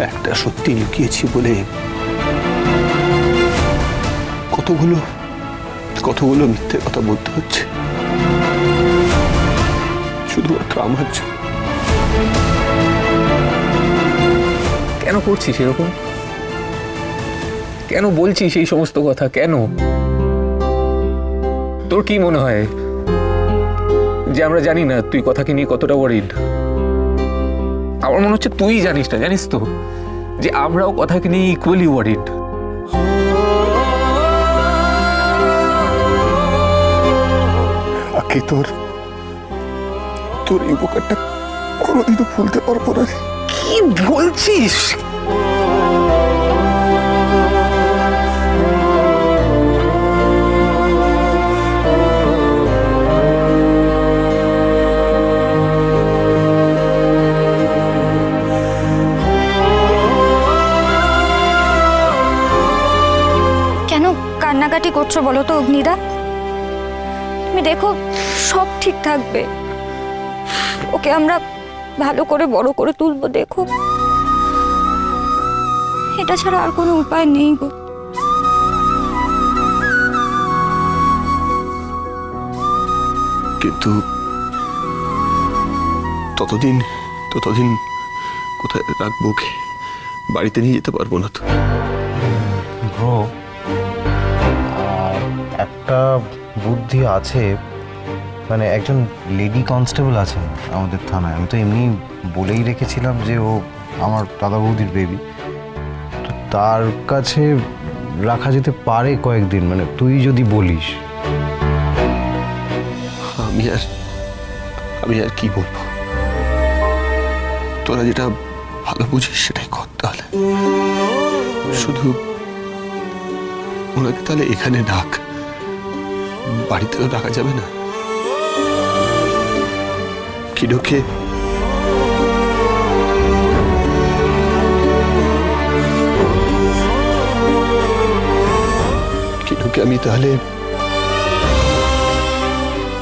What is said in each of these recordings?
একটা সত্যি লুকিয়েছি বলে কতগুলো কতগুলো মিথ্যে কথা বলতে হচ্ছে? শুধুমাত্র আমার কেন করছিস এরকম? কেন বলছিস সেই সমস্ত কথা? কেন? তোর কি মনে হয়? যে আমরা জানি না তুই কথাকে নিয়ে কতটা ওয়ারিড আমার মনে হচ্ছে তুই জানিস না জানিস তো? যে আমরাও কথাকে নিয়ে ইকুয়ালি ওয়ারিড আকি তোর তোর এই উপকারটা কোনোদিনও ভুলতে পারব না। কি বলছিস? কান্নাকাটি করছ বলো তো অগ্নিদা? তুমি দেখো সব ঠিক থাকবে। ওকে আমরা ভালো করে বড় করে তুলবো দেখো। এটা ছাড়া আর কোনো উপায় নেই গো। কিন্তু ততদিন ততদিন কোথায় রাখব ওকে? বাড়িতে নিয়ে যেতে পারব না তো। ব্রো বুদ্ধি আছে মানে একজন লেডি কনস্টেবল আছেন আমাদের থানায়। আমি তো এমনি বলেই রেখেছিলাম যে ও আমার দাদা বৌদির বেবি তো তার কাছে রাখা যেতে পারে কয়েকদিন মানে তুই যদি বলিস। আমি আর আমি আর কি বলব? তোরা যেটা ভালো বুঝিস সেটাই কর তাহলে। শুধু ওনাকে তাহলে এখানে ডাক। বাড়িতেও ডাকা যাবে না। কিডোকে কি ঢোকে আমি তাহলে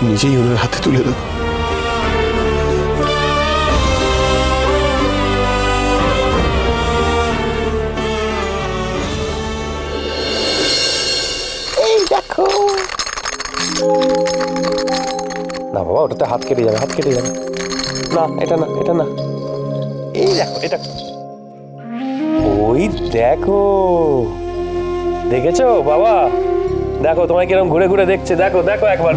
নিজেই ওনার হাতে তুলে দেবো। বাবা ওটাতে হাত কেটে যাবে হাত কেটে যাবে। না এটা না এটা না। এই দেখো এটা। ওই দেখো। দেখেছ? বাবা দেখো তোমায় কীরকম ঘুরে ঘুরে দেখছে। দেখো দেখো একবার।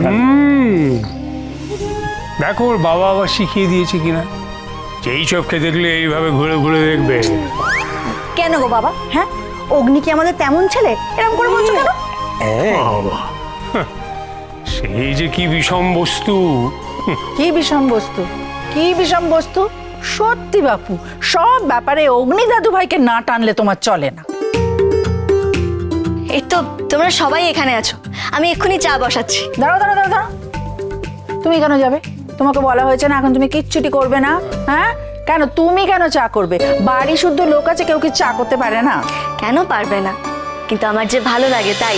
দেখো ওর বাবা আবার শিখিয়ে দিয়েছে কিনা। যেই চোখকে দেখলে এইভাবে ঘুরে ঘুরে দেখবে। কেন গো বাবা? হ্যাঁ? অগ্নি কি আমাদের তেমন ছেলে? এরকম করে বলছো কেন? হ্যাঁ। সেই যে কি বিষম বস্তু। কি বিষম বস্তু? কি বিষম বস্তু? সত্যি বাপু সব ব্যাপারে অগ্নি দাদু ভাইকে না টানলে তোমার চলে না। এই তো তোমরা সবাই এখানে আছো। আমি এক্ষুনি চা বসাচ্ছি। দাঁড়াও দাঁড়াও দাঁড়াও দাঁড়াও। তুমি কেন যাবে? তোমাকে বলা হয়েছে না এখন তুমি কিচ্ছুটি করবে না হ্যাঁ? কেন তুমি কেন চা করবে? বাড়ি শুদ্ধ লোক আছে কেউ কি চা করতে পারে না? কেন পারবে না? কিন্তু আমার যে ভালো লাগে তাই।